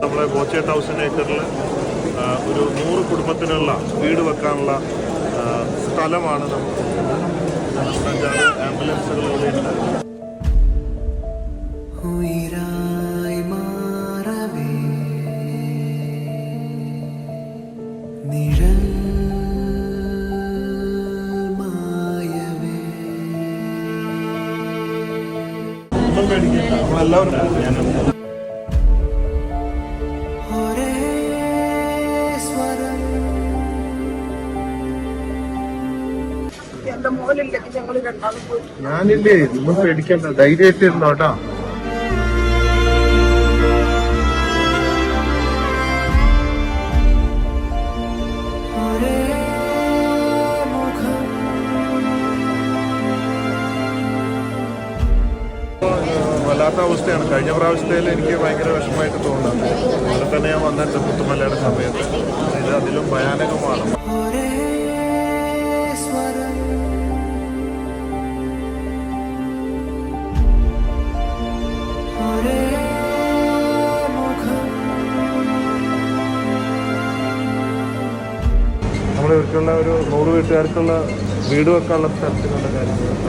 നമ്മുടെ ബോച്ചേട്ട് ഹൗസിന്റെ ഏക്കറിൽ ഒരു നൂറ് കുടുംബത്തിനുള്ള വീട് വെക്കാനുള്ള സ്ഥലമാണ് നമുക്ക് നമ്മുടെ ആംബുലൻസുകൾ ഇവിടെ നമ്മളെല്ലാവരും ഞാനില്ലേ നിങ്ങൾ പേടിക്കണ്ട. ഒരേ മുഖം വല്ലാത്ത അവസ്ഥയാണ്. കഴിഞ്ഞ പ്രാവശ്യത്തിൽ എനിക്ക് ഭയങ്കര വിഷമമായിട്ട് തോന്നുന്നത് അതുപോലെ തന്നെ ഞാൻ വന്നിട്ട് പുത്തുമലയുടെ സമയത്ത്. ഇത് അതിലും ഭയാനകമാണ്. നമ്മൾ ഇവർക്കുള്ള ഒരു നൂറ് വീട്ടുകാർക്കുള്ള വീട് വെക്കാനുള്ള സ്ഥലത്തിനുള്ള കാര്യങ്ങൾ